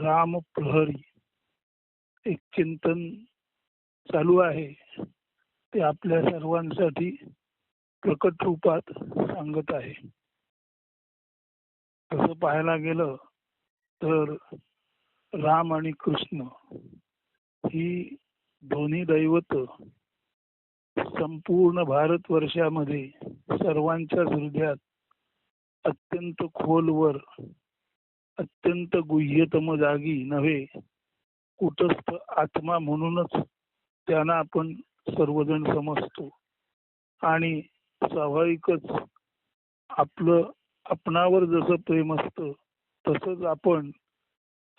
राम प्रहरी एक चिंतन चालू आहे. ते आपल्या सर्वांसाठी प्रकट रूपात सांगत आहे. तसं पाहायला गेलं तर राम आणि कृष्ण ही दोन्ही दैवत संपूर्ण भारतवर्षामध्ये सर्वांच्या हृदयात अत्यंत खोलवर अत्यंत गुह्यतम जागी नव्हे कुटस्थ आत्मा म्हणूनच त्यांना आपण सर्वजण समजतो. आणि स्वाभाविकच आपलं आपणावर जसं प्रेम असतं तसंच आपण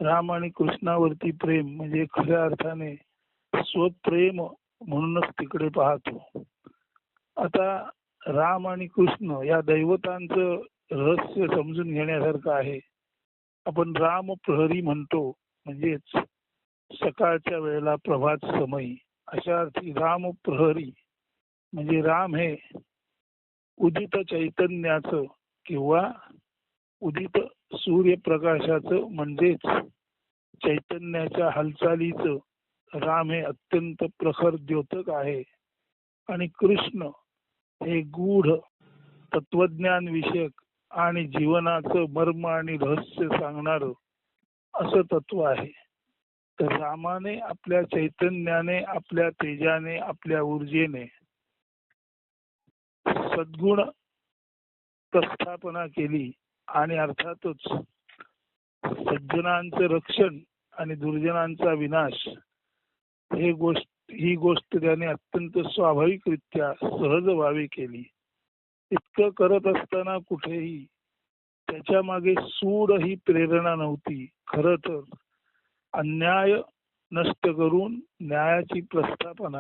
राम आणि कृष्णावरती प्रेम म्हणजे खऱ्या अर्थाने स्वप्रेम म्हणूनच तिकडे पाहतो. आता राम आणि कृष्ण या दैवतांचं रहस्य समजून घेण्यासारखं आहे. आपण राम प्रहरी म्हणतो म्हणजेच सकाळच्या वेळेला प्रभात समयी. अशा अर्थी राम प्रहरी म्हणजे राम हे उदित चैतन्याचं किंवा उदित सूर्यप्रकाशाचं म्हणजेच चैतन्याच्या हालचालीचं राम हे अत्यंत प्रखर द्योतक आहे. आणि कृष्ण हे गूढ तत्वज्ञान विषयक आणि जीवनाचं मर्म आणि रहस्य सांगणार असं तत्व आहे. तर रामाने आपल्या चैतन्याने आपल्या तेजाने आपल्या ऊर्जेने सद्गुण प्रस्थापना केली आणि अर्थातच सज्जनांचं रक्षण आणि दुर्जनांचा विनाश हे गोष्ट ही गोष्ट त्याने अत्यंत स्वाभाविकरित्या सहज व्हावी केली. इतकं करत असताना कुठेही त्याच्यामागे सूड ही प्रेरणा नव्हती. खर तर अन्याय नष्ट करून न्यायाची प्रस्थापना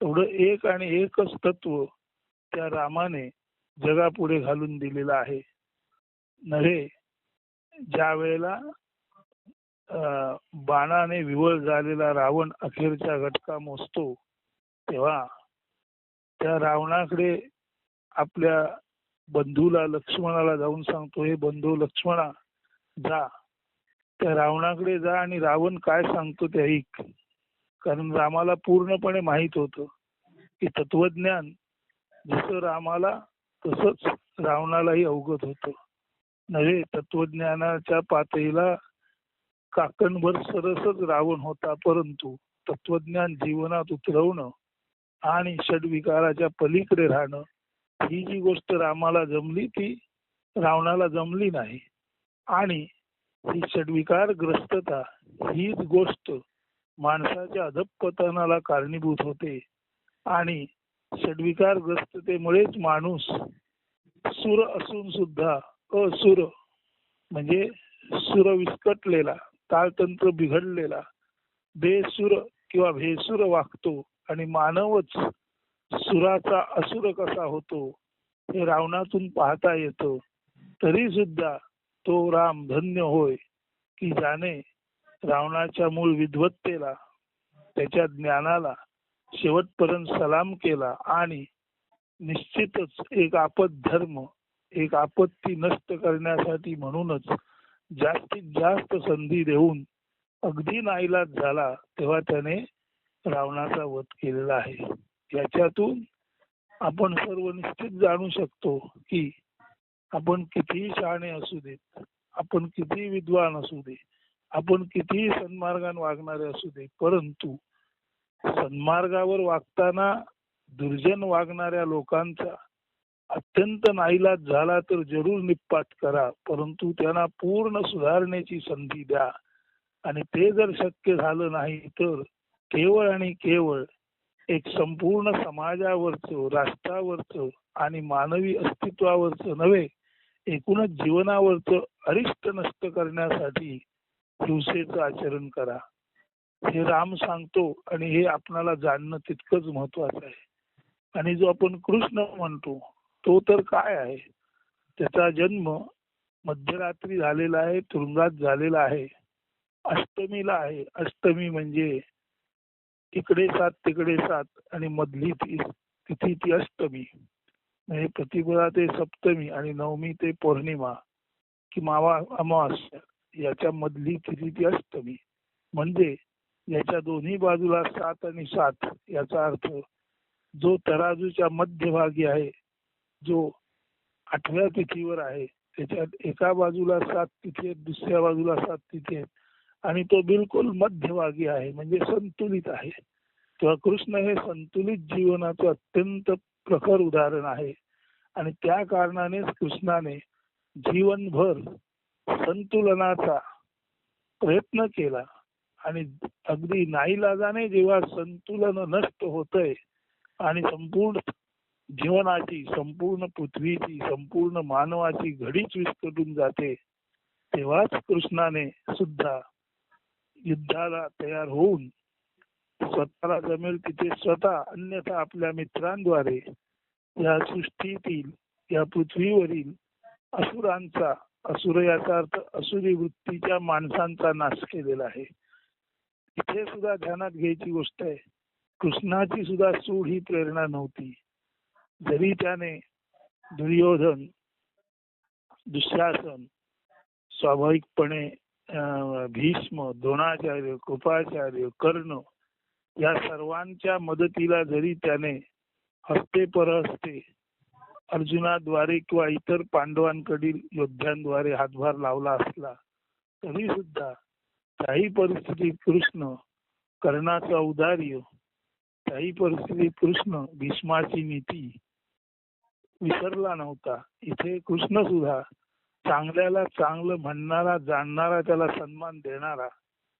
एवढं एक आणि एकच तत्व त्या रामाने जगापुढे घालून दिलेलं आहे. नव्हे ज्या वेळेला बाणाने विवळ झालेला रावण अखेरच्या घटका मोजतो तेव्हा त्या रावणाकडे आपल्या बंधूला लक्ष्मणाला जाऊन सांगतो हे बंधू लक्ष्मणा जा. त्या रावणाकडे जा आणि रावण काय सांगतो ते ऐक. कारण रामाला पूर्णपणे माहीत होतं की तत्वज्ञान जसं रामाला तसंच रावणालाही अवगत होतं. नव्हे तत्वज्ञानाच्या पातळीला काकणभर सरसच रावण होता परंतु तत्वज्ञान जीवनात उतरवणं आणि षडविकाराच्या पलीकडे राहणं ही जी गोष्ट रामाला जमली ती रावणाला जमली नाही. आणि ही षडविकार ग्रस्तता हीच गोष्ट माणसाच्या अधपतनाला कारणीभूत होते. आणि षडविकार ग्रस्ततेमुळेच माणूस सुर असून सुद्धा असुर म्हणजे सुर विस्कटलेला ताळतंत्र बिघडलेला बेसुर किंवा भेसुर वागतो आणि मानवच सुराचा असुर कसा होतो हे रावणातून पाहता येतं. तरी सुद्धा तो राम धन्य होय की ज्याने रावणाच्या मूळ विद्वत्तेला त्याच्या ज्ञानाला शेवटपर्यंत सलाम केला आणि निश्चितच एक आपत धर्म एक आपत्ती नष्ट करण्यासाठी म्हणूनच जास्तीत जास्त संधी देऊन अगदी नाईलाज झाला तेव्हा त्याने रावणाचा वध केलेला आहे. याच्यातून आपण सर्व निश्चित जाणू शकतो की आपण कितीही शहाणे असू देत आपण कितीही विद्वान असू दे आपण कितीही सन्मार्गाने वागणारे असू दे परंतु सन्मार्गावर वागताना दुर्जन वागणाऱ्या लोकांचा अत्यंत नाईलाज झाला तर जरूर निपात करा परंतु त्यांना पूर्ण सुधारण्याची संधी द्या. आणि ते जर शक्य झालं नाही तर केवळ आणि केवळ एक संपूर्ण समाजावरचं राष्ट्रावरचं आणि मानवी अस्तित्वावरच नव्हे एकूणच जीवनावरचं अरिष्ट नष्ट करण्यासाठी हिंसेचं आचरण करा. हे राम सांगतो आणि हे आपणाला जाणणं तितकंच महत्वाचं आहे. आणि जो आपण कृष्ण म्हणतो तो तर काय आहे? त्याचा जन्म मध्यरात्री झालेला आहे तुरुंगात झालेला आहे. अष्टमीला आहे. अष्टमी म्हणजे इकडे सात तिकडे सात आणि मधली ती तिथी ती अष्टमी. म्हणजे प्रतिपदा ते सप्तमी आणि नवमी ते पौर्णिमा कि मावा अमावास्या याच्या मधली तिथी ती अष्टमी. म्हणजे याच्या दोन्ही बाजूला सात आणि सात याचा अर्थ जो तराजूच्या मध्यभागी आहे जो आठव्या तिथीवर आहे त्याच्यात एका बाजूला सात तिथी आहेत दुसऱ्या बाजूला सात तिथी आहेत आणि तो बिलकुल मध्यभागी आहे म्हणजे संतुलित आहे. तेव्हा कृष्ण हे संतुलित जीवनाचं अत्यंत प्रखर उदाहरण आहे. आणि त्या कारणानेच कृष्णाने जीवनभर संतुलनाचा प्रयत्न केला. आणि अगदी नाईलाजाने जेव्हा संतुलन नष्ट होतंय आणि संपूर्ण जीवनाची संपूर्ण पृथ्वीची संपूर्ण मानवाची घडीच विस्कटून जाते तेव्हाच कृष्णाने सुद्धा युद्धाला तयार होऊन स्वतःला जमेल तिथे स्वतः अन्यथा आपल्या मित्रांद्वारे या सृष्टीतील या पृथ्वीवरील असुरांचा असुर याचा अर्थ असुरी वृत्तीच्या माणसांचा नाश केलेला आहे. इथे सुद्धा ध्यानात घ्यायची गोष्ट आहे. कृष्णाची सुद्धा सूड ही प्रेरणा नव्हती. जरी त्याने दुर्योधन दुःशासन स्वाभाविकपणे भीष्म द्रोणाचार्य कृपाचार्य कर्ण या सर्वांच्या मदतीला जरी त्याने हस्ते परहस्ते अर्जुनाद्वारे किंवा इतर पांडवांकडील योद्ध्यांद्वारे हातभार लावला असला तरी सुद्धा काही परिस्थितीत कृष्ण कर्णाचं औदार्य काही परिस्थितीत कृष्ण भीष्माची नीती विसरला नव्हता. इथे कृष्ण सुद्धा चांगल्याला चांगलं म्हणणारा जाणणारा त्याला सन्मान देणारा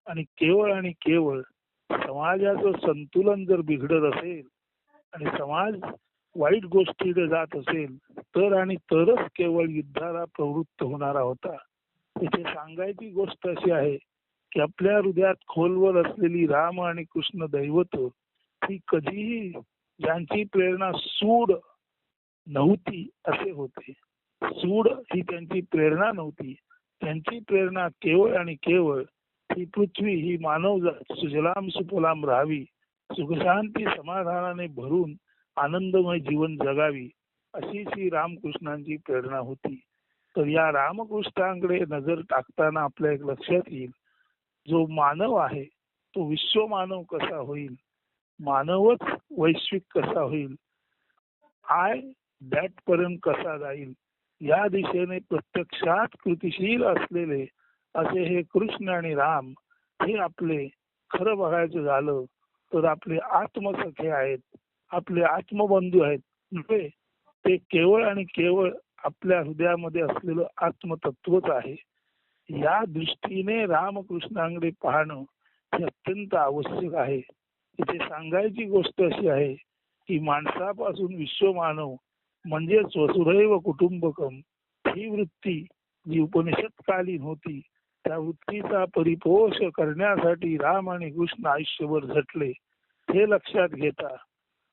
आणि केवळ आणि केवळ समाजाचं संतुलन जर बिघडत असेल आणि समाज वाईट गोष्टीकडे जात असेल तर आणि तरच केवळ युद्धाला प्रवृत्त होणारा होता. इथे सांगायची गोष्ट अशी आहे की आपल्या हृदयात खोलवर असलेली राम आणि कृष्ण दैवत ही कधीही ज्यांची प्रेरणा सूड नव्हती असे होते. सूड ही त्यांची प्रेरणा नव्हती. त्यांची प्रेरणा केवळ आणि केवळ ही पृथ्वी ही मानव सुजलाम सुफलाम राहावी सुखशांती समाधानाने भरून आनंदमय जीवन जगावी अशी श्री रामकृष्णांची प्रेरणा होती. तर या रामकृष्णांकडे नजर टाकताना आपल्या एक लक्षात येईल. जो मानव आहे तो विश्व मानव कसा होईल? मानवच वैश्विक कसा होईल? आय दॅट पर्यंत कसा जाईल? या दिशेने प्रत्यक्षात कृतिशील असलेले असे हे कृष्ण आणि राम हे आपले खरं बघायचं झालं तर आपले आत्मसखे आहेत आपले आत्मबंधू आहेत. म्हणजे ते केवळ आणि केवळ आपल्या हृदयामध्ये असलेलं आत्मतत्वच आहे. या दृष्टीने रामकृष्णांकडे पाहणं हे अत्यंत आवश्यक आहे. इथे सांगायची गोष्ट अशी आहे की माणसापासून विश्वमानव म्हणजे वसुदैव कुटुंबकम ही वृत्ती जी उपनिषदकालीन होती त्या वृत्तीचा परिपोष करण्यासाठी राम आणि कृष्ण आयुष्यभर झटले हे लक्षात घेता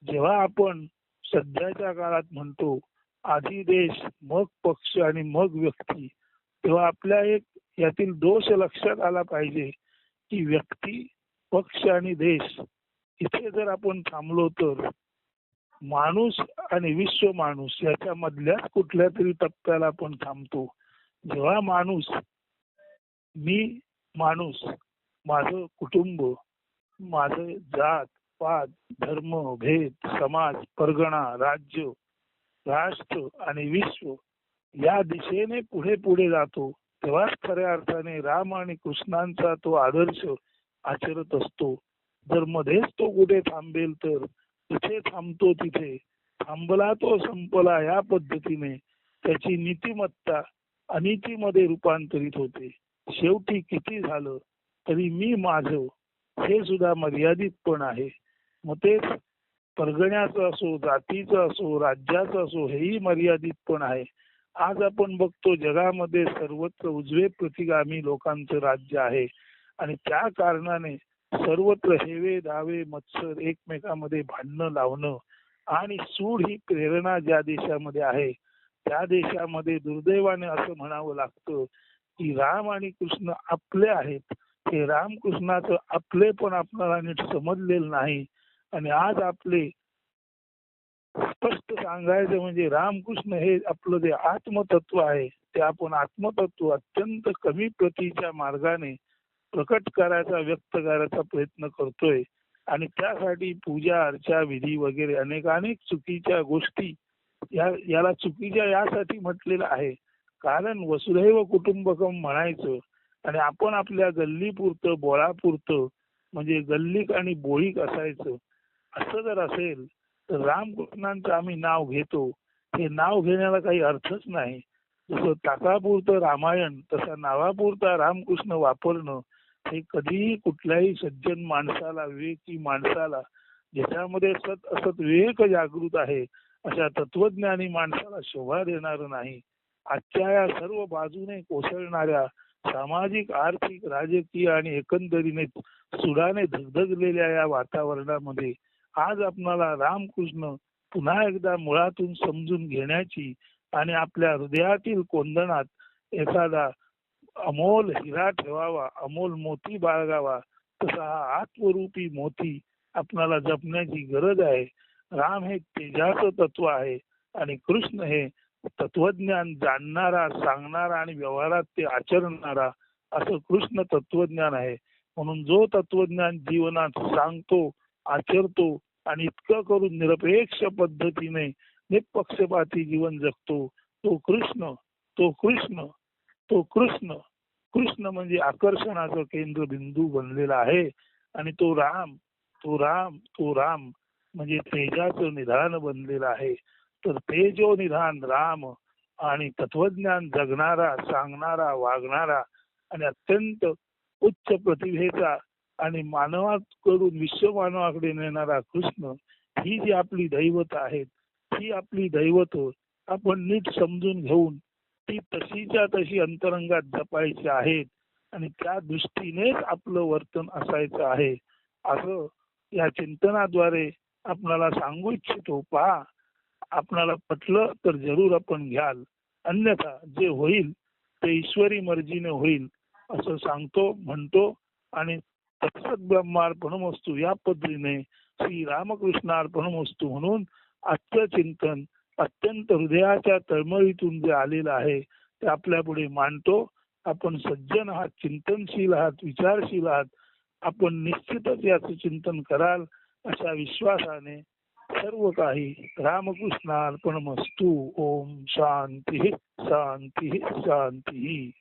जेव्हा आपण सध्याच्या काळात म्हणतो आधी देश मग पक्ष आणि मग व्यक्ती तेव्हा आपल्या एक यातील दोष लक्षात आला पाहिजे की व्यक्ती पक्ष आणि देश इथे जर आपण थांबलो तर माणूस आणि विश्व माणूस याच्या मधल्याच कुठल्या तरी टप्प्याला आपण थांबतो. जेव्हा माणूस मी माणूस माझं कुटुंब माझं जात पात धर्म भेद समाज परगणा राज्य राष्ट्र आणि विश्व या दिशेने पुढे पुढे जातो तेव्हाच खऱ्या अर्थाने राम आणि कृष्णांचा तो आदर्श आचरत असतो. जर मध्येच तो कुठे थांबेल तर तिथे थांबतो तिथे. थांबला तो संपला या पद्धतीने. त्याची नीतिमत्ता अनितीमध्ये रूपांतरित होते. शेवटी किती झालं तरी मी माझ हे सुद्धा मर्यादित पण आहे. मग तेच परगण्याचं असो जातीचं असो राज्याचं असो हेही मर्यादित पण आहे. आज आपण बघतो जगामध्ये सर्वत्र उजवे प्रतिगामी लोकांचं राज्य आहे. आणि त्या कारणाने सर्वत्र हेवे दावे मत्सर एकमेकांमध्ये भांडणं लावणं आणि सूड ही प्रेरणा ज्या देशामध्ये आहे त्या देशामध्ये दुर्दैवाने असं म्हणावं लागतं की राम आणि कृष्ण आपले आहेत. हे रामकृष्णाचं आपले पण आपल्याला नीट समजलेलं नाही. आणि आज आपले स्पष्ट सांगायचं म्हणजे रामकृष्ण हे आपलं जे आत्मतत्व आहे ते आपण आत्मतत्व अत्यंत कमी प्रतीच्या मार्गाने प्रकट करायचा व्यक्त करायचा प्रयत्न करतोय. आणि त्यासाठी पूजा अर्चा विधी वगैरे अनेक अनेक चुकीच्या गोष्टी या याला चुकीच्या यासाठी म्हटलेलं आहे. कारण वसुधैव कुटुंबकम म्हणायचं आणि आपण आपल्या गल्लीपुरतं बोळापुरतं म्हणजे गल्लीक आणि बोळीक असायचं. असं जर असेल तर रामकृष्णांचं आम्ही नाव घेतो. हे नाव घेण्याला काही अर्थच नाही. जसं ताकापुरतं रामायण तसा नावापुरता रामकृष्ण वापरणं हे कधीही कुठल्याही सज्जन माणसाला विवेकी माणसाला ज्याच्यामध्ये सत असत विवेक जागृत आहे अशा तत्वज्ञानी माणसाला शोभा देणार नाही. आजच्या या सर्व बाजूने कोसळणाऱ्या सामाजिक आर्थिक राजकीय आणि एकंदरीने सुडाने धगधगलेल्या या वातावरणामध्ये आज आपणाला रामकृष्ण पुन्हा एकदा मुळातून समजून घेण्याची आणि आपल्या हृदयातील कोंदणात एखादा अमोल हिरा ठेवावा अमोल मोती बाळगावा तसा हा आत्मरूपी मोती आपणाला जपण्याची गरज आहे. राम हे तेजाचं तत्व आहे आणि कृष्ण हे तत्वज्ञान जाणणारा सांगणारा आणि व्यवहारात ते आचरणारा असं कृष्ण तत्वज्ञान आहे. म्हणून जो तत्वज्ञान जीवनात सांगतो आचरतो आणि इतकं करून निरपेक्ष पद्धतीने निपक्षपाती जीवन जगतो तो कृष्ण तो कृष्ण तो कृष्ण कृष्ण म्हणजे आकर्षणाचं केंद्रबिंदू बनलेला आहे. आणि तो राम तो राम तो राम म्हणजे तेजाचं निधान बनलेलं आहे. तर तेजो निधान राम आणि तत्वज्ञान जगणारा सांगणारा वागणारा आणि अत्यंत उच्च प्रतिभेचा आणि मानवाकडून विश्वमानवाकडे नेणारा कृष्ण ही जी आपली दैवत आहेत ही आपली दैवत आपण नीट समजून घेऊन ती तशीच्या तशी अंतरंगात जपायची आहेत आणि त्या दृष्टीनेच आपलं वर्तन असायचं आहे. असं या चिंतनाद्वारे आपणाला सांगू इच्छितो पहा आपणाला पटलं तर जरूर आपण घ्याल. अन्यथा जे होईल ते ईश्वरी मर्जीने होईल असं सांगतो म्हणतो आणि तत्सत ब्रह्मार्पणमस्तू या पद्धतीने श्री रामकृष्णार्पणमस्तू म्हणून आजचं चिंतन अत्यंत हृदयाच्या तळमळीतून जे आलेलं आहे ते आपल्या पुढे मांडतो. आपण सज्जन आहात चिंतनशील आहात विचारशील आहात. आपण निश्चितच याचं चिंतन कराल अशा विश्वासाने सर्व काही रामकृष्णार्पणमस्तू. ओम शांती शांती शांती.